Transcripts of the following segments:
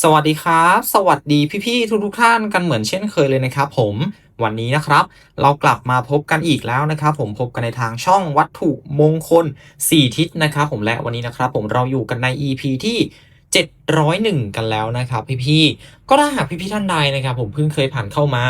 สวัสดีครับ สวัสดีพี่ๆทุกๆท่านกันเหมือนเช่นเคยเลยนะครับผมวันนี้นะครับเรากลับมาพบกันอีกแล้วนะครับผมพบกันในทางช่องวัตถุมงคล 4 ทิศนะครับผมและวันนี้นะครับผมเราอยู่กันใน EP ที่701กันแล้วนะครับพี่ๆ ก็ถ้าหากพี่ๆท่านใดนะครับ ผมเพิ่งเคยผ่านเข้ามา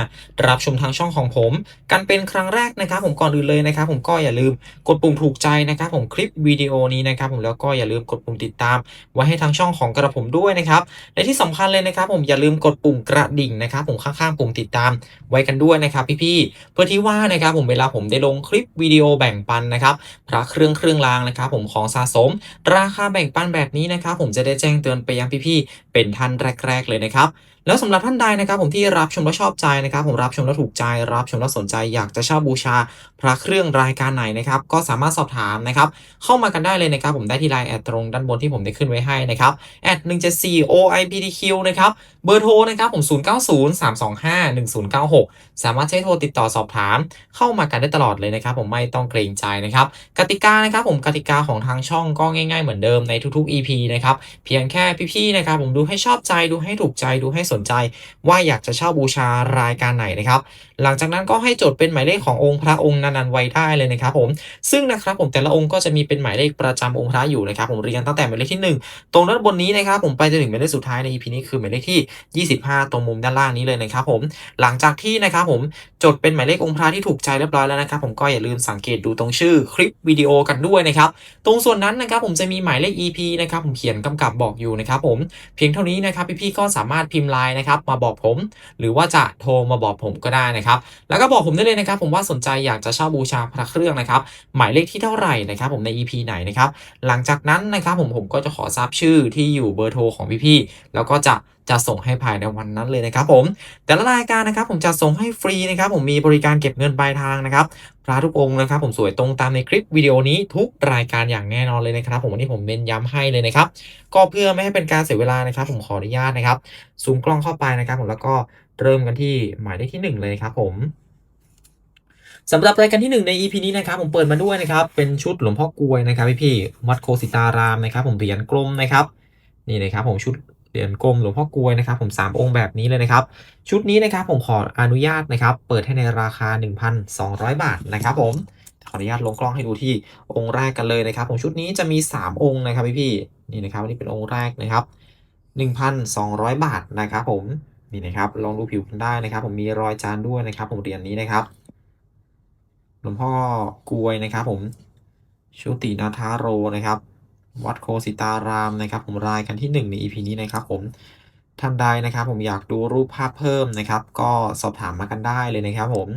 รับชมทางช่องของผม กันเป็นครั้งแรกนะครับ ผมก่อนอื่นเลยนะครับ ผมก็อย่าลืมกดปุ่มถูกใจนะครับ ผมคลิปวิดีโอนี้นะครับ ผมแล้วก็อย่าลืมกดปุ่มติดตาม ไว้ให้ทางช่องของกระผมด้วยนะครับและที่สำคัญเลยนะครับ ผมอย่าลืมกดปุ่มกระดิ่งนะครับ ผมข้างๆปุ่มติดตามไว้กันด้วยนะครับพี่ๆเพื่อที่ว่านะครับผมเวลาผมได้ลงคลิปวิดีโอแบ่งปันนะครับพระเครื่องเครื่องรางนะครับ ผมของสะสม ราคาแบ่งปันแบบนี้นะครับ ผมจะได้แจ้งเตือนไปยังพี่ๆเป็นท่านแรก ๆ เลยนะครับแล้วสำหรับท่านใดนะครับผมที่รับชมแล้วชอบใจนะครับผมรับชมแล้วถูกใจรับชมแล้วสนใจอยากจะเช่าบูชาพระเครื่องรายการไหนนะครับก็สามารถสอบถามนะครับเข้ามากันได้เลยนะครับผมได้ที่ไลน์แอดตรงด้านบนที่ผมได้ขึ้นไว้ให้นะครับแอด174 OIPTQ นะครับเบอร์โทรนะครับผม 0903251096 สามารถใช้โทรติดต่อสอบถาม เข้ามากันได้ตลอดเลยนะครับผมไม่ต้องเกรงใจนะครับกติกานะครับผมกติกาของทางช่องก็ง่าย ๆ เหมือนเดิมในทุกๆ EP นะครับเพียงแค่พี่ๆนะครับผมดูให้ชอบใจดูให้ถูกใจดูให้สนใจ ว่าอยากจะเช่าบูชารายการไหนนะครับ หลังจากนั้นก็ให้จดเป็นหมายเลขขององค์พระองค์นั้นๆไว้ได้เลยนะครับผมซึ่งนะครับผมแต่ละองค์ก็จะมีเป็นหมายเลขประจำองค์พระอยู่นะครับผมเรียงตั้งแต่หมายเลขที่ 1 ตรงด้านบนนี้นะครับผมไปจนถึงหมายเลขสุดท้ายใน EP นี้คือหมายเลขที่ 25 ตรงมุมด้านล่างนี้เลยนะครับผมหลังจากที่นะครับผมจดเป็นหมายเลของค์พระที่ถูกใจเรียบร้อยแล้วนะครับผมก็อย่าลืมสังเกตดูตรงชื่อคลิปวิดีโอกันด้วยนะครับตรงส่วนนั้นนะครับผมจะมีหมายเลข EP นะครับผมเขียนกำกับบอกอยู่นะครับผมเพียงเท่านี้นะครับพี่ๆก็สามารถพิมพ์ไลน์นะครับมาบอกผม หรือว่าจะโทรมาบอกผมก็ได้นะครับแล้วก็บอกผมได้เลยนะครับ ผมว่าสนใจอยากจะเช่าบูชาพระเครื่องนะครับ หมายเลขที่เท่าไหร่นะครับ ผมใน EP ไหนนะครับ หลังจากนั้นนะครับผมผมก็จะขอทราบชื่อที่อยู่เบอร์โทรของพี่ๆแล้วก็จะ จะส่งให้ภายในวันนั้นเลยนะครับผมแต่ละรายการนะครับผมจะส่งให้ฟรีนะครับผมมีบริการเก็บเงินปลายทางนะครับพระทุกองค์นะครับผมสวยตรงตามในคลิปวิดีโอนี้ทุกรายการอย่างแน่นอนเลยนะครับ ผมวันนี้ผมเน้นย้ำให้เลยนะครับก็เพื่อไม่ให้เป็นการเสียเวลานะครับ ผมขออนุญาตนะครับซูมกล้องเข้าไปนะครับ ผมแล้วก็เริ่มกันที่หมายเลขที่หนึ่งเลยครับผมสำหรับรายการที่ 1 ใน EP นี้นะครับผมเปิดมาด้วยนะครับเป็นชุดหลวงพ่อกลวยนะครับพี่พี่ๆวัดโคสิตารามนะครับ ผมเหรียญกลมนะครับนี่นะครับผมชุด เหรียญกลมหลวงพ่อกลวยนะครับผม 3 องค์แบบนี้เลยนะครับ ชุดนี้นะครับผมขออนุญาตนะครับ เปิดให้ในราคา 1,200 บาทนะครับผมขออนุญาตลงกล้องให้ดูที่องค์แรกกันเลยนะครับ ผมชุดนี้จะมี 3 องค์นะครับพี่พี่นี่นะครับอันนี้เป็นองค์แรกนะครับ 1,200 บาทนะครับผมนี่นะครับลองดูผิวกันได้นะครับ ผมมีรอยจานด้วยนะครับ ผมเหรียญนี้นะครับหลวงพ่อกลวยนะครับ ผมชุตินาทาโรนะครับ วัดโคสิตารามนะครับ ผมรายกันที่ 1 ใน EP นี้นะครับผมท่านใดนะครับ ผมอยากดูรูปภาพเพิ่มนะครับ ก็สอบถามมากันได้เลยนะครับ ผม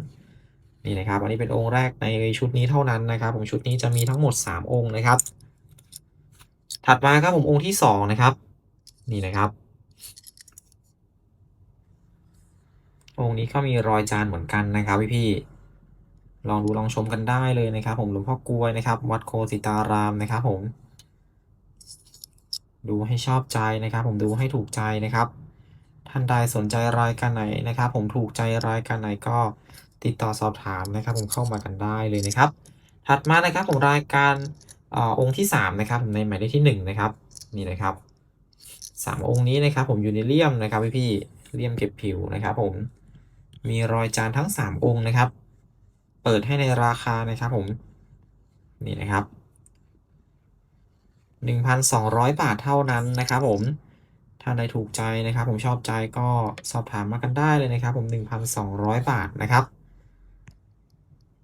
นี่นะครับ อันนี้เป็นองค์แรกในชุดนี้เท่านั้นนะครับ ผมชุดนี้จะมีทั้งหมด 3 องค์นะครับ ถัดมาครับผมองค์ที่ 2 นะครับ นี่นะครับ องค์นี้ก็มีรอยจานเหมือนกันนะครับพี่ๆลองดูลองชมกันได้เลยนะครับ ผมหลวงพ่อกลวยนะครับ วัดโคสิตารามนะครับ ผม ดูให้ชอบใจนะครับ ผมดูให้ถูกใจนะครับ ท่านใดสนใจรายการไหนนะครับ ผมถูกใจรายการไหนก็ติดต่อสอบถามนะครับ ผมเข้ามากันได้เลยนะครับ ถัดมานะครับผมรายการอองค์ที่3นะครับผมในหมายเลขที่1นะครับนี่นะครับสามองค์นี้นะครับ ผมอยู่ในเลี่ยมนะครับพี่พี่ๆเลี่ยมเก็บผิวนะครับ ผมมีรอยจานทั้ง 3 องค์นะครับ เปิดให้ในราคานะครับ ผมนี่นะครับ 1,200 บาทเท่านั้นนะครับผมถ้าใดถูกใจนะครับผมชอบใจก็สอบถามมากันได้เลยนะครับ ผม 1,200 บาทนะครับ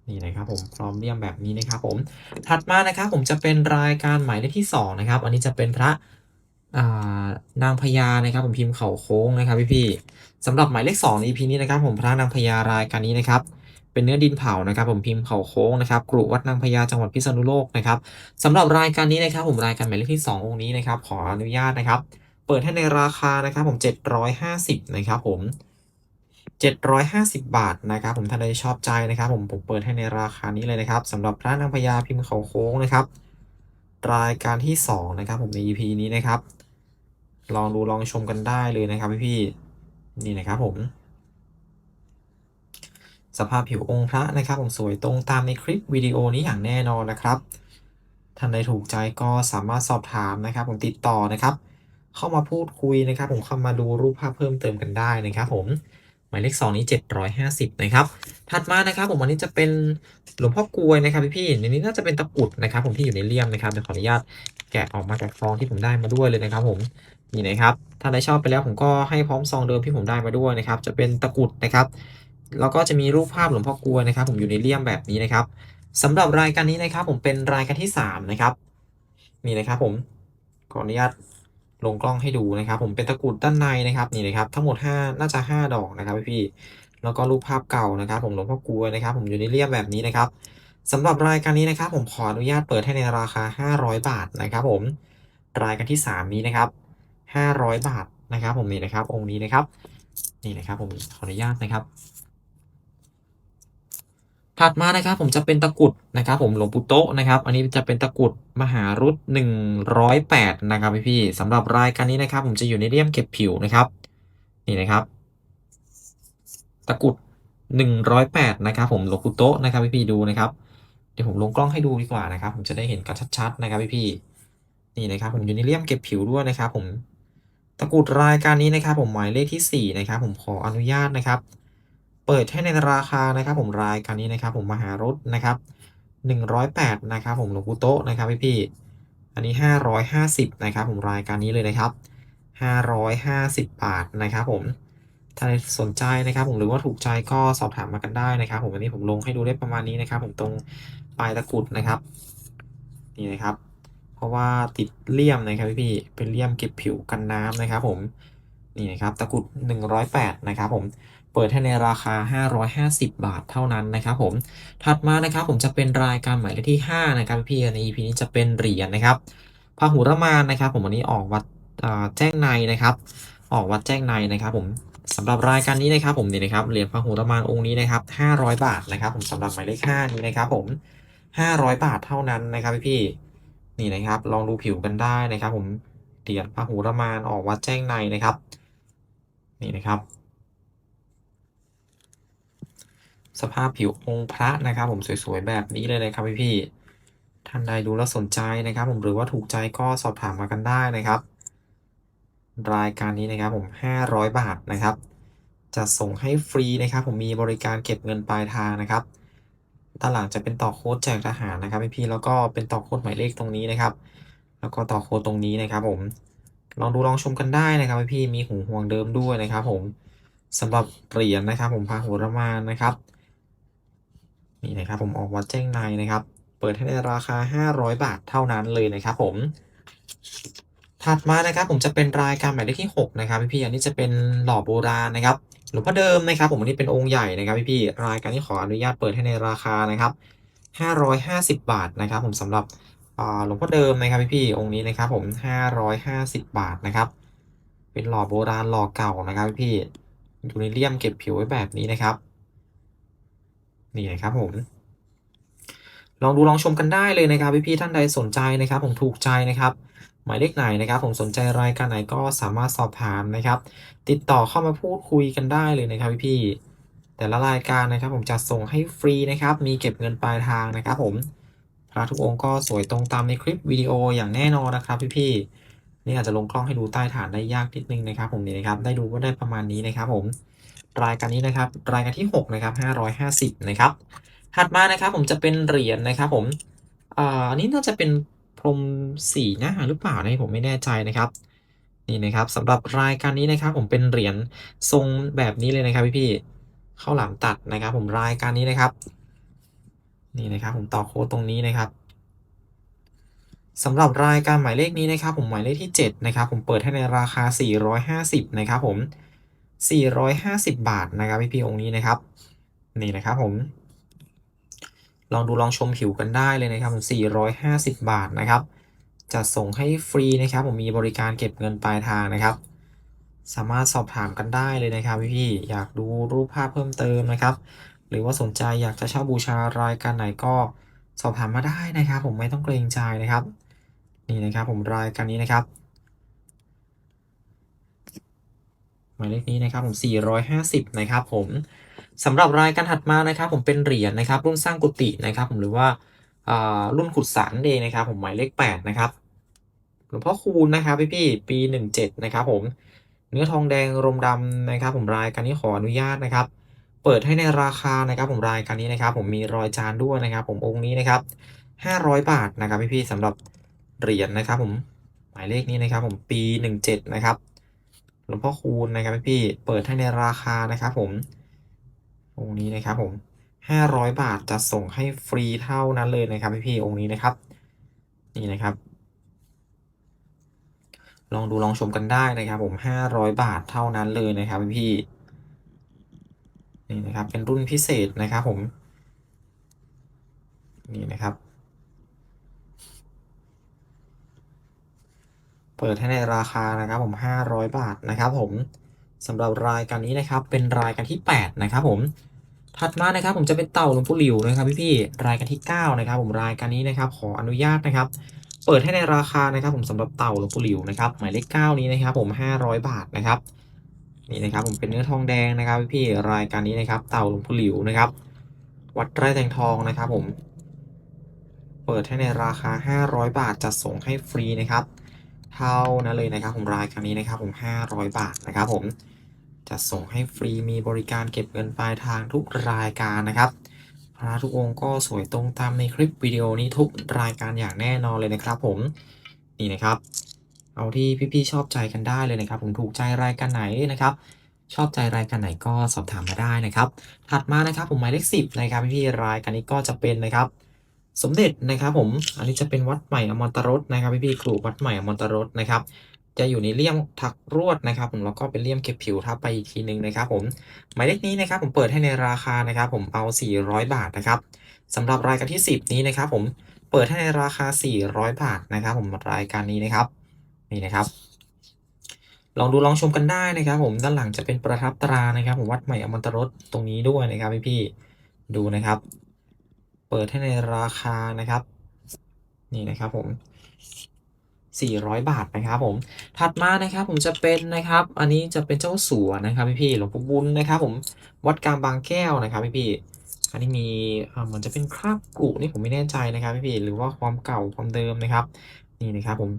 นี่นะครับผมพร้อมเลี่ยมแบบนี้นะครับผมถัดมานะครับผมจะเป็นรายการหมายเลขที่2นะครับอันนี้จะเป็นพระานางพญานะครับผมพิมพ์เข่าโค้งนะครับพี่ๆสำหรับหมายเลข2ใน EP นี้นะครับผมพระนางพญารายการนี้นะครับ เป็นเนื้อดินเผานะครับ ผมพิมพ์เข่าโค้งนะครับกรุวัดนางพญาจังหวัดพิษณุโลกนะครับสำหรับรายการนี้นะครับ ผมรายการหมายเลขที่ 2 องค์นี้นะครับ ขออนุญาตนะครับ เปิดให้ในราคานะครับ ผม 750 นะครับ ผม 750 บาทนะครับ ผมท่านใดชอบใจนะครับ ผมผมเปิดให้ในราคานี้เลยนะครับสำหรับพระนางพญาพิมพ์เขาโค้งนะครับ รายการที่ 2 นะครับ ผมใน EP นี้นะครับ ลองดูลองชมกันได้เลยนะครับพี่ๆนี่นะครับผม สภาพผิวองค์พระนะครับผมสวยตรงตามในคลิปวิดีโอนี้อย่างแน่นอนนะครับท่านใดถูกใจก็สามารถสอบถามนะครับ ผมติดต่อนะครับ เข้ามาพูดคุยนะครับ ผมเข้ามาดูรูปภาพเพิ่มเติมกันได้นะครับ ผมหมายเลข2นี้ 750 นะครับ ถัดมานะครับ ผมอันนี้จะเป็นหลวงพ่อกลวยนะครับพี่ๆในนี้น่าจะเป็นตะกุดนะครับ ผมที่อยู่ในเลี่ยมนะครับเดี๋ยวขออนุญาตแกะออกมาจากซองที่ผมได้มาด้วยเลยนะครับ ผมนี่นะครับ ถ้าได้ชอบไปแล้วผมก็ให้พร้อมซองเดิมที่ผมได้มาด้วยนะครับ จะเป็นตะกุดนะครับ แล้วก็จะมีรูปภาพหลวงพ่อกลวยนะครับ ผมอยู่ในเลี่ยมแบบนี้นะครับสำหรับรายการนี้นะครับ ผมเป็นรายการที่ 3 นะครับนี่นะครับ ผมขออนุญาตลงกล้องให้ดูนะครับ ผมเป็นตะกรุดด้านในนะครับนี่นะครับ ทั้งหมด 5 น่าจะ 5 ดอกนะครับพี่แล้วก็รูปภาพเก่านะครับ ผมหลวงพ่อกลวยนะครับ ผมอยู่ในเลี่ยมแบบนี้นะครับสำหรับรายการนี้นะครับ ผมขออนุญาตเปิดให้ในราคา 500 บาทนะครับ ผมรายการที่ 3 นี้นะครับ 500 บาทนะครับ ผมนี่นะครับองค์นี้นะครับ นี่นะครับ ผมขออนุญาตนะครับ ถัดมานะครับผมจะเป็นตะกุดนะครับ ผมหลวงปู่โตะนะครับ อันนี้จะเป็นตะกุดมหารุต108นะครับพี่ๆสำหรับรายการนี้นะครับ ผมจะอยู่ในเลี่ยมเก็บผิวนะครับ นี่นะครับ ตะกรุด108นะครับ ผมหลวงปู่โตะนะครับพี่ๆดูนะครับเดี๋ยวผมลงกล้องให้ดูดีกว่านะครับ ผมจะได้เห็นกันชัดๆนะครับพี่ๆนี่นะครับ ผมอยู่ในเลี่ยมเก็บผิวด้วยนะครับ ผมตะกุดรายการนี้นะครับ ผมหมายเลขที่4นะครับ ผมขออนุญาตนะครับ เปิดให้ในราคานะครับ ผมรายการนี้นะครับ ผมมหารถนะครับ108นะครับ ผมหลวงปู่โตนะครับพี่ๆอันนี้ 550นะครับ ผมรายการนี้เลยนะครับ 550 บาทนะครับ ผมถ้าสนใจนะครับ ผมหรือว่าถูกใจก็สอบถามมากันได้นะครับ ผมอันนี้ผมลงให้ดูได้ประมาณนี้นะครับ ผมตรงปลายตะกุดนะครับนี่นะครับ เพราะว่าติดเลี่ยมนะครับพี่ๆเป็นเลี่ยมเก็บผิวกันน้ำนะครับ ผม นี่นะครับตะกรุด 108 นะครับผมเปิดให้ในราคา 550 บาทเท่านั้นนะครับผมถัดมานะครับผมจะเป็นรายการหมายเลขที่ 5 นะครับพี่ใน EP นี้จะเป็นเหรียญนะครับพหุรมานนะครับ ผมวันนี้ออกวัดแจ้งในนะครับ ออกวัดแจ้งในนะครับผมสำหรับรายการนี้นะครับผมนี่นะครับเหรียญพหุรมานองค์นี้นะครับ 500 บาทนะครับ ผมสำหรับหมายเลข5นี้นะครับ ผม 500 บาทเท่านั้นนะครับพี่นี่นะครับ ลองดูผิวกันได้นะครับ ผมเหรียญพหุรมานออกวัดแจ้งในนะครับ นี่นะครับ สภาพผิวองค์พระนะครับ ผมสวยๆแบบนี้เลยนะครับพี่ๆท่านใดดูแล้วสนใจนะครับ ผมหรือว่าถูกใจก็สอบถามมากันได้นะครับ รายการนี้นะครับผม 500 บาทนะครับจะส่งให้ฟรีนะครับ ผมมีบริการเก็บเงินปลายทางนะครับด้านหลังจะเป็นต่อโค้ดแจกทหารนะครับพี่ๆแล้วก็เป็นต่อโค้ดหมายเลขตรงนี้นะครับ แล้วก็ต่อโค้ดตรงนี้นะครับผม ลองดูลองชมกันได้นะครับพี่มีหูห่วงเดิมด้วยนะครับผมสำหรับเหรียญนะครับ ผมพาหัวรมานนะครับนี่นะครับผมออกวัดแจ้งในนะครับ เปิดให้ในราคา 500 บาทเท่านั้นเลยนะครับ ผม ถัดมานะครับ ผมจะเป็นรายการหมายเลขที่ 6 นะครับพี่ๆอันนี้จะเป็นหล่อโบราณนะครับหลวงพ่อเดิมนะครับ ผมอันนี้เป็นองค์ใหญ่นะครับพี่ๆรายการที่ขออนุญาตเปิดให้ในราคานะครับ 550 บาทนะครับ ผมสำหรับ หลวงพ่อเดิมนะครับพี่ๆองค์นี้นะครับผม 550 บาทนะครับ เป็นหล่อโบราณหล่อเก่านะครับพี่ๆอยู่ในเลี่ยมเก็บผิวไว้แบบนี้นะครับ นี่นะครับผม ลองดูลองชมกันได้เลยนะครับพี่ๆท่านใดสนใจนะครับ ผมถูกใจนะครับหมายเลขไหนนะครับ ผมสนใจรายการไหนก็สามารถสอบถามนะครับ ติดต่อเข้ามาพูดคุยกันได้เลยนะครับพี่ๆแต่ละรายการนะครับ ผมจะส่งให้ฟรีนะครับ มีเก็บเงินปลายทางนะครับ ผม พระทุกองค์ก็สวยตรงตามในคลิปวิดีโออย่างแน่นอนนะครับพี่ๆนี่อาจจะลงกล้องให้ดูใต้ฐานได้ยากนิดนึงนะครับ ผมนี่นะครับได้ดูว่าได้ประมาณนี้นะครับ ผมรายการนี้นะครับรายการที่6นะครับ550นะครับถัดมานะครับผมจะเป็นเหรียญนะครับ ผมอ่าอันนี้น่าจะเป็นพรมสีหน้าหรือเปล่านะผมไม่แน่ใจนะครับนี่นะครับสำหรับรายการนี้นะครับ ผมเป็นเหรียญทรงแบบนี้เลยนะครับพี่ๆข้าวหลามตัดนะครับ ผมรายการนี้นะครับ นี่นะครับผมต่อโค้ดตรงนี้นะครับสำหรับรายการหมายเลขนี้นะครับผมหมายเลขที่ 7 นะครับ ผมเปิดให้ในราคา 450 นะครับผม 450 บาทนะครับพี่พี่องค์นี้นะครับ นี่นะครับผม ลองดูลองชมผิวกันได้เลยนะครับผม450 บาทนะครับจะส่งให้ฟรีนะครับ ผมมีบริการเก็บเงินปลายทางนะครับ สามารถสอบถามกันได้เลยนะครับพี่พี่อยากดูรูปภาพเพิ่มเติมนะครับ หรือว่าสนใจอยากจะเช่าบูชารายการไหนก็สอบถามมาได้นะครับ ผมไม่ต้องเกรงใจนะครับ นี่นะครับผมรายการนี้นะครับหมายเลขนี้นะครับผม450นะครับผมสำหรับรายการถัดมานะครับ ผมเป็นเหรียญนะครับ รุ่นสร้างกุฏินะครับ ผมหรือว่ารุ่นขุดสารเองนะครับ ผมหมายเลข8นะครับหลวงพ่อคูณนะครับพี่ๆปี 17นะครับผมเนื้อทองแดงรมดำนะครับ ผมรายการนี้ขออนุญาตนะครับ เปิดให้ในราคานะครับผมรายการนี้นะครับผมมีรอยจานด้วยนะครับผมองค์นี้นะครับ 500 บาทนะครับพี่ๆสำหรับเหรียญนะครับผมหมายเลขนี้นะครับผมปี 17 นะครับหลวงพ่อคูณนะครับพี่เปิดให้ในราคานะครับผมองค์นี้นะครับผม 500 บาทจะส่งให้ฟรีเท่านั้นเลยนะครับพี่ๆองค์นี้นะครับ นี่นะครับลองดูลองชมกันได้นะครับผม 500 บาทเท่านั้นเลยนะครับพี่ นี่นะครับเป็นรุ่นพิเศษนะครับผมนี่นะครับ เปิดให้ในราคานะครับผม 500 บาทนะครับผมสำหรับรายการนี้นะครับเป็นรายการที่ 8 นะครับผมถัดมานะครับผมจะเป็นเต่าหลวงปู่หลิวนะครับพี่ๆรายการที่ 9 นะครับ ผมรายการนี้นะครับ ขออนุญาตนะครับ เปิดให้ในราคานะครับ ผมสำหรับเต่าหลวงปู่หลิวนะครับหมายเลข9นี้นะครับ ผม 500 บาทนะครับ นี่นะครับผมเป็นเนื้อทองแดงนะครับพี่รายการนี้นะครับ เต่าหลวงปู่หลิวนะครับ วัดไร่แตงทองนะครับผม เปิดให้ในราคา 500 บาทจะส่งให้ฟรีนะครับ เท่านั้นเลยนะครับ ผมรายการนี้นะครับ ผม 500 บาทนะครับ ผมจะส่งให้ฟรีมีบริการเก็บเงินปลายทางทุกรายการนะครับพระทุกองค์ก็สวยตรงตามในคลิปวิดีโอนี้ทุกรายการอย่างแน่นอนเลยนะครับ ผมนี่นะครับ เอาที่พี่ๆชอบใจกันได้เลยนะครับ ผมถูกใจรายการไหนนะครับ ชอบใจรายการไหนก็สอบถามมาได้นะครับ ถัดมานะครับผมหมายเลขสิบนะครับพี่ๆรายการนี้ก็จะเป็นนะครับ สมเด็จนะครับผมอันนี้จะเป็นวัดใหม่อมตรสนะครับพี่ๆครูวัดใหม่อมตรสนะครับจะอยู่ในเลี่ยมถักรวดนะครับ ผมแล้วก็เป็นเลี่ยมเก็บผิวทับไปอีกทีหนึ่งนะครับ ผมหมายเลขนี้นะครับ ผมเปิดให้ในราคานะครับ ผมเอา 400 บาทนะครับสำหรับรายการที่ 10 นี้นะครับ ผมเปิดให้ในราคา 400 บาทนะครับ ผมรายการนี้นะครับ นี่นะครับ ลองดูลองชมกันได้นะครับ ผมด้านหลังจะเป็นประทับตรานะครับ ผมวัดใหม่อมรตรสตรงนี้ด้วยนะครับพี่ๆดูนะครับ เปิดให้ในราคานะครับ นี่นะครับผม400 บาทนะครับผม ถัดมานะครับผมจะเป็นนะครับ อันนี้จะเป็นเจ้าสัวนะครับพี่พี่ๆหลวงปู่บุญนะครับ ผมวัดกลางบางแก้วนะครับพี่พี่ๆอันนี้มีเหมือนจะเป็นคราบกุนี่ผมไม่แน่ใจนะครับพี่พี่ๆหรือว่าความเก่าความเดิมนะครับ นี่นะครับผม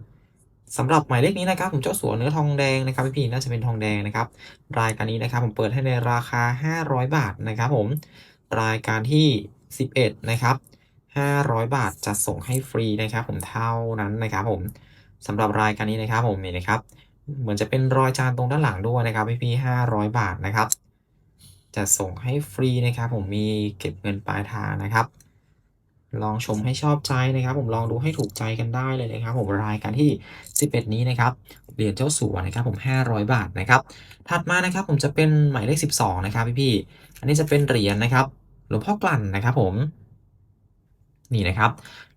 สำหรับหมายเลขนี้นะครับผมเจ้าสัวเนื้อทองแดงนะครับพี่พีน่าจะเป็นทองแดงนะครับ รายการนี้นะครับผมเปิดให้ในราคา 500 บาทนะครับผมรายการที่ 11 นะครับ500 บาทจะส่งให้ฟรีนะครับผมเท่านั้นนะครับผมสำหรับรายการนี้นะครับผมนี่นะครับ เหมือนจะเป็นรอยจานตรงด้านหลังด้วยนะครับพี่พี่ห้าร้อยบาทนะครับ จะส่งให้ฟรีนะครับผมมีเก็บเงินปลายทางนะครับ ลองชมให้ชอบใจนะครับผมลองดูให้ถูกใจกันได้เลยนะครับผมรายการที่ 11 นี้นะครับเหรียญเจ้าสัวนะครับผม500 บาทนะครับถัดมานะครับผมจะเป็นหมายเลข 12 นะครับพี่พี่อันนี้จะเป็นเหรียญนะครับหลวงพ่อกลั่นนะครับผมนี่นะครับ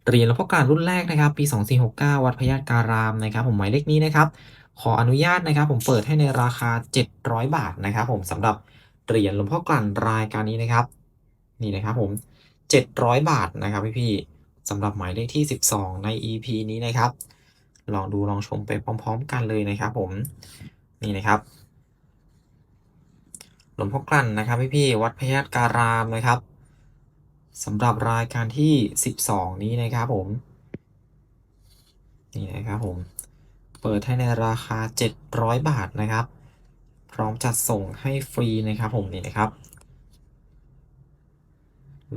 เหรียญหลวงพ่อกลั่นรุ่นแรกนะครับ ปี 2469 วัดพญาการามนะครับ ผมหมายเลขนี้นะครับขออนุญาตนะครับผมเปิดให้ในราคา 700 บาทนะครับ ผมสำหรับเหรียญหลวงพ่อกลั่นรายการนี้นะครับ นี่นะครับผม 700 บาทนะครับพี่ๆสำหรับหมายเลขที่ 12 ใน EP นี้นะครับ ลองดูลองชมไปพร้อม ๆ กันเลยนะครับผม นี่นะครับ หลวงพ่อกลั่นนะครับพี่ๆวัดพญาการามนะครับสำหรับรายการที่ 12 นี้นะครับผม นี่นะครับผม เปิดให้ในราคา 700 บาทนะครับ พร้อมจัดส่งให้ฟรีนะครับผมนี่นะครับ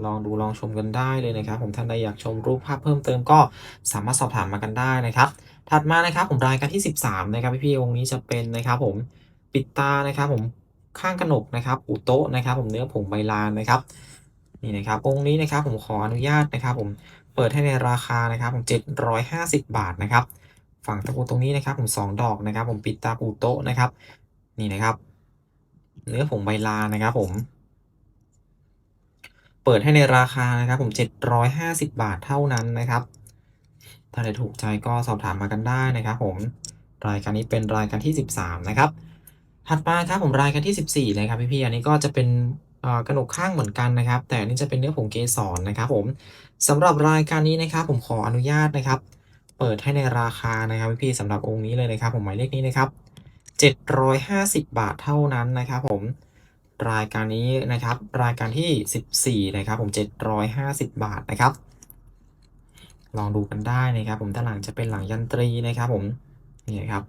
ลองดูลองชมกันได้เลยนะครับ ผมท่านใดอยากชมรูปภาพเพิ่มเติมก็สามารถสอบถามมากันได้นะครับ ถัดมานะครับผมรายการที่ 13 นะครับพี่ๆองค์นี้จะเป็นนะครับ ผมปิดตานะครับ ผมข้างกระหนกนะครับ อุโตะนะครับ ผมเนื้อผงใบลานนะครับนี่นะครับองค์นี้นะครับผมขออนุญาตนะครับ ผมเปิดให้ในราคานะครับ ผม750 บาทนะครับ ฝั่งตะปูตรงนี้นะครับ ผม 2 ดอกนะครับ ผมปิดตาปูโตะนะครับ นี่นะครับ เนื้อผงใบลานนะครับ ผม เปิดให้ในราคานะครับผม 750 บาทเท่านั้นนะครับ ถ้าใครถูกใจก็สอบถามมากันได้นะครับผม รายการนี้เป็นรายการที่ 13 นะครับ ถัดมาครับผมรายการที่ 14 นะครับพี่ๆ อันนี้ก็จะเป็นกระหนกข้างเหมือนกันนะครับ แต่อันนี้จะเป็นเนื้อผงเกสรนะครับผมสำหรับรายการนี้นะครับผมขออนุญาตนะครับ เปิดให้ในราคานะครับพี่ๆสำหรับองค์นี้เลยนะครับ ผมหมายเลขนี้นะครับ750 บาทเท่านั้นนะครับผม รายการนี้นะครับ รายการที่ 14 นะครับ ผม 750 บาทนะครับ ลองดูกันได้นะครับ ผมด้านหลังจะเป็นหลังยันตรีนะครับ ผมนี่ครับ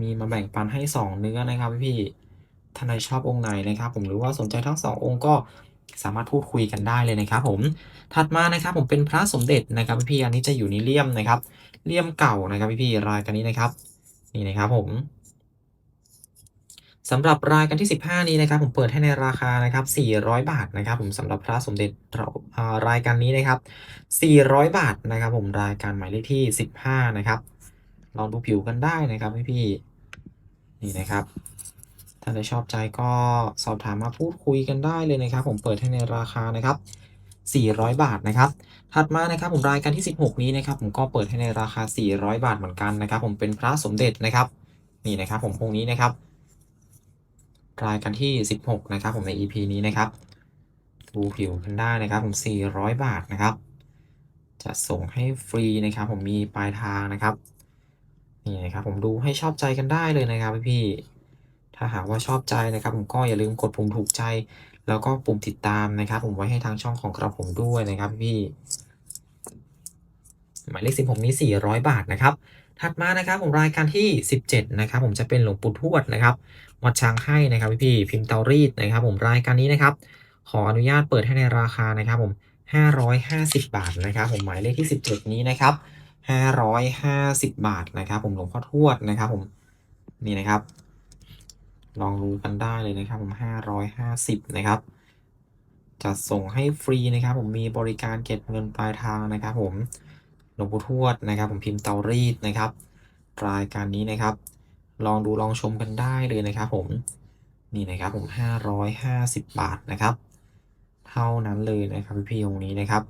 มีมาแบ่งปันให้ 2 เนื้อนะครับพี่ท่านใดชอบองค์ไหนนะครับ ผมหรือว่าสนใจทั้ง 2 องค์ก็สามารถพูดคุยกันได้เลยนะครับ ผม ถัดมานะครับ ผมเป็นพระสมเด็จนะครับพี่อันนี้จะอยู่ในเลี่ยมนะครับ เลี่ยมเก่านะครับพี่รายกันนี้นะครับ นี่นะครับผม สำหรับรายกันที่ 15 นี้นะครับผมเปิดให้ในราคานะครับ400 บาทนะครับผมสำหรับพระสมเด็จเราอ่ารายการนี้นะครับ 400 บาทนะครับผมรายการหมายเลขที่ 15 นะครับลองดูผิวกันได้นะครับพี่ๆนี่นะครับ ถ้าใครชอบใจก็สอบถามมาพูดคุยกันได้เลยนะครับ ผมเปิดให้ในราคานะครับ 400 บาทนะครับ ถัดมานะครับผมรายการที่ 16 นี้นะครับ ผมก็เปิดให้ในราคา 400 บาทเหมือนกันนะครับ ผมเป็นพระสมเด็จนะครับ นี่นะครับผมองค์นี้นะครับ รายการที่ 16 นะครับผมใน EP นี้นะครับดูผิวกันได้นะครับผม 400 บาทนะครับ จะส่งให้ฟรีนะครับ ผมมีปลายทางนะครับนี่นะครับผมดูให้ชอบใจกันได้เลยนะครับพี่ถ้าหากว่าชอบใจนะครับ ผมก็อย่าลืมกดปุ่มถูกใจ แล้วก็ปุ่มติดตามนะครับ ผมไว้ให้ทางช่องของกระผมด้วยนะครับพี่หมายเลข16นี้400 บาทนะครับ ถัดมานะครับผมรายการที่ 17 นะครับผมจะเป็นหลวงปู่ทวดนะครับวัดช้างให้นะครับพี่ๆพิมพ์เตารีดนะครับ ผมรายการนี้นะครับ ขออนุญาตเปิดให้ในราคานะครับผม 550 บาทนะครับ ผมหมายเลขที่ 17 นี้นะครับ 550 บาทนะครับ ผมหลวงพ่อทวดนะครับ ผมนี่นะครับ ลองดูกันได้เลยนะครับ ผม 550 นะครับจะส่งให้ฟรีนะครับ ผมมีบริการเก็บเงินปลายทางนะครับ ผม ลวงปู่ทวดนะครับ ผมพิมพ์เตารีดนะครับ รายการนี้นะครับ ลองดูลองชมกันได้เลยนะครับ ผมนี่นะครับผม550 บาทนะครับ เท่านั้นเลยนะครับพี่ๆองนี้นะครับ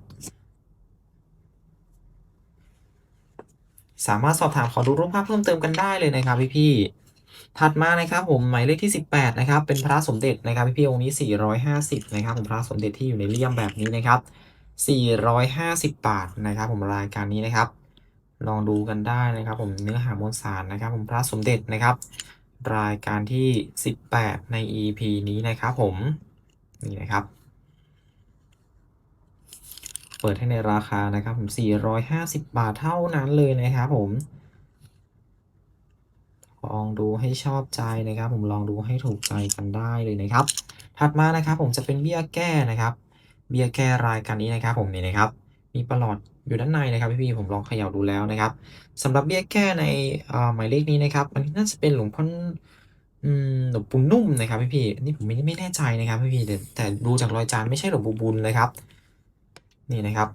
สามารถสอบถามขอดูรูปภาพเพิ่มเติมกันได้เลยนะครับพี่ๆถัดมานะครับผมหมายเลขที่ 18 นะครับ เป็นพระสมเด็จนะครับพี่ๆองค์นี้ 450 นะครับผมพระสมเด็จที่อยู่ในเลี่ยมแบบนี้นะครับ 450 บาทนะครับ ผมรายการนี้นะครับ ลองดูกันได้นะครับ ผมเนื้อหามวลสารนะครับ ผมพระสมเด็จนะครับ รายการที่ 18 ใน EP นี้นะครับผมนี่นะครับ เปิดให้ในราคานะครับ ผม 450 บาทเท่านั้นเลยนะครับ ผมลองดูให้ชอบใจนะครับ ผมลองดูให้ถูกใจกันได้เลยนะครับ ถัดมานะครับ ผมจะเป็นเบี้ยแก้นะครับ เบี้ยแก้รายการนี้นะครับผมนี่นะครับมีประหลอดอยู่ด้านในนะครับพี่ๆผมลองเขย่าดูแล้วนะครับสำหรับเบี้ยแก้ในหมายเลขนี้นะครับอันนี้น่าจะเป็นหลวงพ่อหลวงปู่นุ่มนะครับพี่ๆอันนี้ผมไม่ไม่แน่ใจนะครับพี่ๆแต่แต่ดูจากรอยจานไม่ใช่หลวงปู่บุญนะครับ นี่นะครับ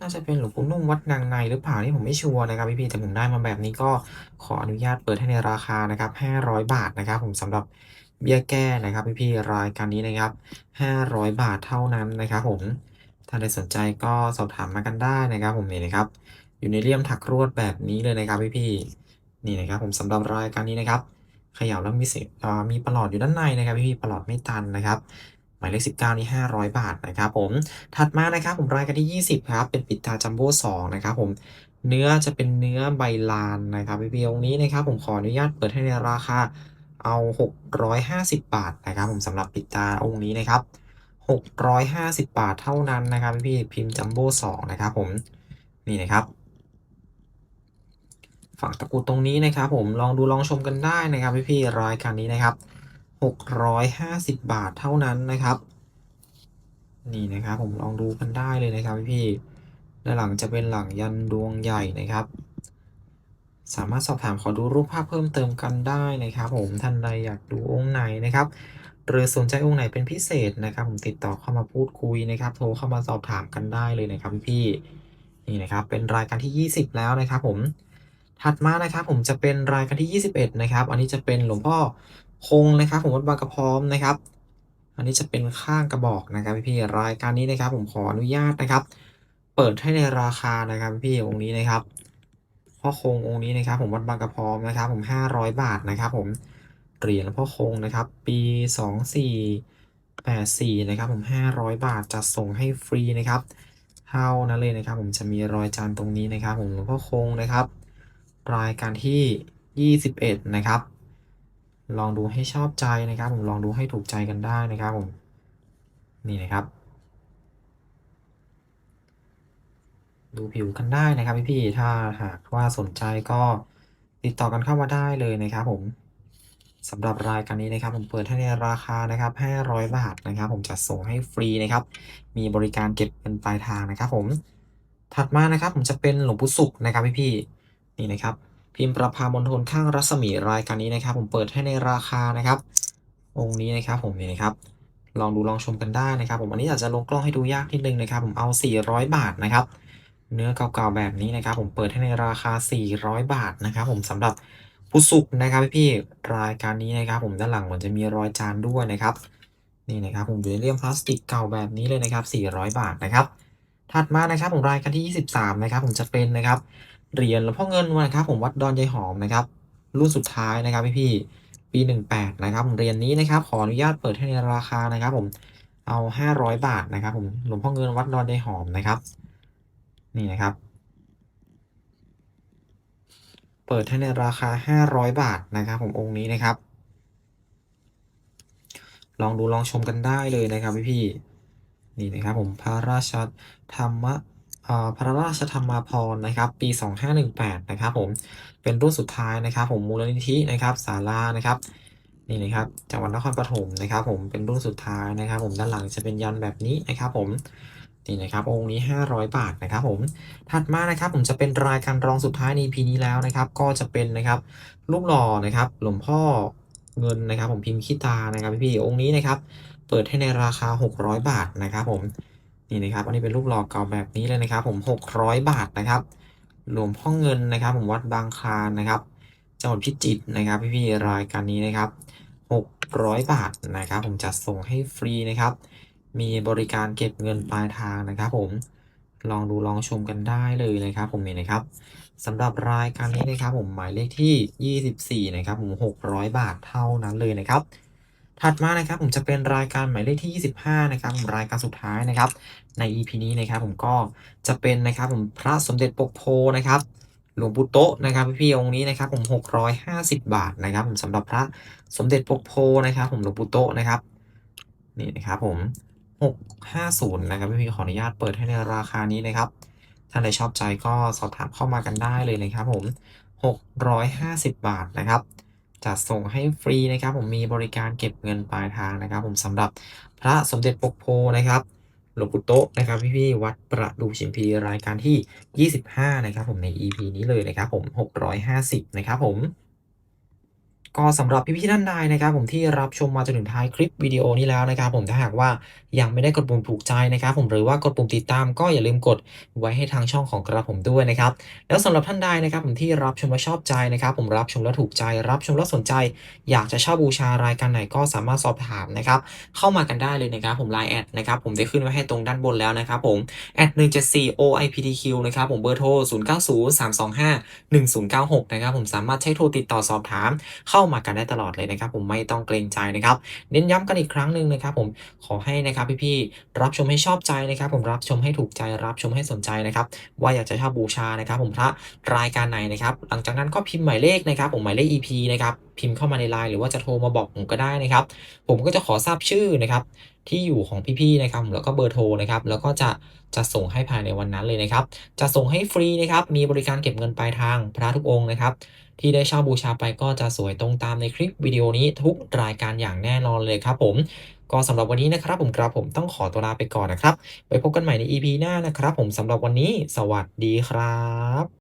น่าจะเป็นหลวงปู่นุ่มวัดนางในหรือเปล่านี่ผมไม่ชัวร์นะครับพี่ๆแต่ผมได้มาแบบนี้ก็ขออนุญาตเปิดให้ในราคานะครับ500 บาทนะครับ ผมสำหรับ เบี้ยแก้นะครับพี่ๆรายการนี้นะครับ 500 บาทเท่านั้นนะครับผม ถ้าใครสนใจก็สอบถามมากันได้นะครับ ผมนี่นะครับ อยู่ในเลี่ยมถักรวดแบบนี้เลยนะครับพี่ๆนี่นะครับ ผมสำหรับรายการนี้นะครับเขย่าแล้วมีเสียมีปลอดอยู่ด้านในนะครับ พี่ๆปลอดไม่ตันนะครับหมายเลข19 นี่ 500 บาทนะครับผม ถัดมานะครับผมรายการที่ 20 ครับ เป็นปิดตาจัมโบ้2นะครับผม เนื้อจะเป็นเนื้อใบลานนะครับพี่ๆองนี้นะครับผมขออนุญาตเปิดให้ในราคา เอา 650 บาทนะครับผมสำหรับปิดตาองค์นี้นะครับ 650 บาทเท่านั้นนะครับพี่พิมพ์จัมโบ้2นะครับผมนี่นะครับ ฝั่งตะกุดตรงนี้นะครับ ผมลองดูลองชมกันได้นะครับพี่ๆรายการนี้นะครับ 650 บาทเท่านั้นนะครับนี่นะครับผมลองดูกันได้เลยนะครับพี่ๆด้านหลังจะเป็นหลังยันดวงใหญ่นะครับ สามารถสอบถามขอดูรูปภาพเพิ่มเติมกันได้นะครับผมท่านใดอยากดูองค์ไหนนะครับหรือสนใจองค์ไหนเป็นพิเศษนะครับผมติดต่อเข้ามาพูดคุยนะครับ โทรเข้ามาสอบถามกันได้เลยนะครับพี่นี่นะครับเป็นรายการที่ 20 แล้วนะครับผมถัดมานะครับผมจะเป็นรายการที่ 21 นะครับ อันนี้จะเป็นหลวงพ่อคงนะครับ ผมวัดบางกระพร้อมนะครับ อันนี้จะเป็นข้างกระบอกนะครับพี่รายการนี้นะครับ ผมขออนุญาตนะครับ เปิดให้ในราคานะครับพี่องค์นี้นะครับ พ่อคงองค์นี้นะครับผมวัดบางกระพร้อมนะครับผม500 บาทนะครับผมเหรียญพ่อคงนะครับปี 2484นะครับผม500 บาทจะส่งให้ฟรีนะครับเท่านั้นเลยนะครับ ผมจะมีรอยจานตรงนี้นะครับ ผมหลวงพ่อคงนะครับ รายการที่ 21 นะครับ ลองดูให้ชอบใจนะครับ ผมลองดูให้ถูกใจกันได้นะครับผมนี่นะครับ ดูผิวกันได้นะครับพี่ๆถ้าหากว่าสนใจก็ติดต่อกันเข้ามาได้เลยนะครับผมสำหรับรายการนี้นะครับ ผมเปิดให้ในราคานะครับ 500 บาทนะครับ ผมจัดส่งให้ฟรีนะครับ มีบริการเก็บเงินปลายทางนะครับ ผมถัดมานะครับ ผมจะเป็นหลวงปู่ศุกนะครับพี่ๆนี่นะครับ พิมพ์ประภามณฑลข้างรัศมีรายการนี้นะครับ ผมเปิดให้ในราคานะครับ องค์นี้นะครับ ผมนี่นะครับ ลองดูลองชมกันได้นะครับ ผมอันนี้อาจจะลงกล้องให้ดูยากนิดนึงนะครับ ผมเอา 400 บาทนะครับ เนื้อเก่าๆแบบนี้นะครับ ผมเปิดให้ในราคา 400 บาทนะครับ ผมสำหรับผู้สุกนะครับพี่ๆรายการนี้นะครับ ผมด้านหลังเหมือนจะมีรอยจานด้วยนะครับนี่นะครับผมอยู่ในเลี่ยมพลาสติกเก่าแบบนี้เลยนะครับ 400 บาทนะครับ ถัดมานะครับผมรายการที่ 23 นะครับ ผมจะเป็นนะครับเหรียญหลวงพ่อเงินนะครับ ผมวัดดอนยายหอมนะครับรุ่นสุดท้ายนะครับพี่ๆปี 18 นะครับผมเหรียญนี้นะครับ ขออนุญาตเปิดให้ในราคานะครับ ผมเอา 500 บาทนะครับ ผมหลวงพ่อเงินวัดดอนยายหอมนะครับ นี่นะครับ เปิดให้ในราคา 500 บาทนะครับผมองค์นี้นะครับ ลองดูลองชมกันได้เลยนะครับพี่ๆนี่นะครับผมพระราชธรรมะพระราชธรรมาภรณ์นะครับ ปี 2518 นะครับผมเป็นรุ่นสุดท้ายนะครับ ผมมูลนิธินะครับศาลานะครับนี่นะครับจังหวัดนครปฐมนะครับ ผมเป็นรุ่นสุดท้ายนะครับ ผมด้านหลังจะเป็นยันแบบนี้นะครับ ผม นี่นะครับองค์นี้ 500 บาทนะครับผมถัดมานะครับผมจะเป็นรายการรองสุดท้ายใน EP นี้แล้วนะครับ ก็จะเป็นนะครับรูปหล่อนะครับหลวงพ่อเงินนะครับผมพิมพ์ขี้ตานะครับพี่องค์นี้นะครับเปิดให้ในราคา 600 บาทนะครับผมนี่นะครับอันนี้เป็นรูปหล่อเก่าแบบนี้เลยนะครับ ผม 600 บาทนะครับหลวงพ่อเงินนะครับ ผมวัดบางคลานนะครับจังหวัดพิจิตรนะครับพี่ๆรายการนี้นะครับ 600 บาทนะครับ ผมจัดส่งให้ฟรีนะครับ มีบริการเก็บเงินปลายทางนะครับ ผมลองดูลองชมกันได้เลยนะครับ ผมนี่นะครับสำหรับรายการนี้นะครับ ผมหมายเลขที่ 24 นะครับผม600 บาทเท่านั้นเลยนะครับ ถัดมานะครับผมจะเป็นรายการหมายเลขที่ 25 นะครับผมรายการสุดท้ายนะครับ ใน EP นี้นะครับ ผมก็จะเป็นนะครับผมพระสมเด็จปกโพนะครับหลวงปู่โตะนะครับพี่ๆองค์นี้นะครับผม 650 บาทนะครับ ผมสำหรับพระสมเด็จปกโพนะครับ ผมหลวงปู่โตะนะครับนี่นะครับผม 650 นะครับพี่ๆขออนุญาตเปิดให้ในราคานี้นะครับท่านใดชอบใจก็สอบถามเข้ามากันได้เลยนะครับผม 650 บาทนะครับจัดส่งให้ฟรีนะครับ ผมมีบริการเก็บเงินปลายทางนะครับ ผมสำหรับพระสมเด็จปกโพนะครับหลวงปู่โตนะครับพี่ๆวัดประดูชิมพีรายการที่ 25 นะครับ ผมใน EP นี้เลยนะครับ ผม 650 นะครับผม ก็สำหรับพี่ๆท่านใดนะครับ ผมที่รับชมมาจนถึงท้ายคลิปวิดีโอนี้แล้วนะครับ ผมถ้าหากว่ายังไม่ได้กดปุ่มถูกใจนะครับ ผมหรือว่ากดปุ่มติดตามก็อย่าลืมกดไว้ให้ทางช่องของกระผมด้วยนะครับ แล้วสำหรับท่านใดนะครับ ผมที่รับชมแล้วชอบใจนะครับ ผมรับชมแล้วถูกใจ รับชมแล้วสนใจ อยากจะเช่าบูชารายการไหนก็สามารถสอบถามนะครับ เข้ามากันได้เลยนะครับ ผมไลน์แอดนะครับ ผมได้ขึ้นไว้ให้ตรงด้านบนแล้วนะครับ ผมแอด174 OIPTQ นะครับผมเบอร์โทร090 325 1096นะครับผมสามารถใช้โทรติดต่อสอบถาม เข้ามากันได้ตลอดเลยนะครับ ผมไม่ต้องเกรงใจนะครับ เน้นย้ำกันอีกครั้งหนึ่งนะครับ ผมขอให้นะครับพี่ๆรับชมให้ชอบใจนะครับ ผมรับชมให้ถูกใจรับชมให้สนใจนะครับ ว่าอยากจะเช่าบูชานะครับ ผมพระรายการไหนนะครับ หลังจากนั้นก็พิมพ์หมายเลขนะครับ ผมหมายเลข EP นะครับพิมพ์เข้ามาในไลน์หรือว่าจะโทรมาบอกผมก็ได้นะครับ ผมก็จะขอทราบชื่อนะครับ ที่อยู่ของพี่ๆนะครับ แล้วก็เบอร์โทรนะครับ แล้วก็จะจะส่งให้ภายในวันนั้นเลยนะครับ จะส่งให้ฟรีนะครับ มีบริการเก็บเงินปลายทางพระทุกองค์นะครับ ที่ได้เช่าบูชาไปก็จะสวยตรงตามในคลิปวิดีโอนี้ทุกรายการอย่างแน่นอนเลยครับผมก็สำหรับวันนี้นะครับผมกระผมต้องขอตัวลาไปก่อนนะครับ ไปพบกันใหม่ใน EP หน้านะครับผมสำหรับวันนี้ สวัสดีครับ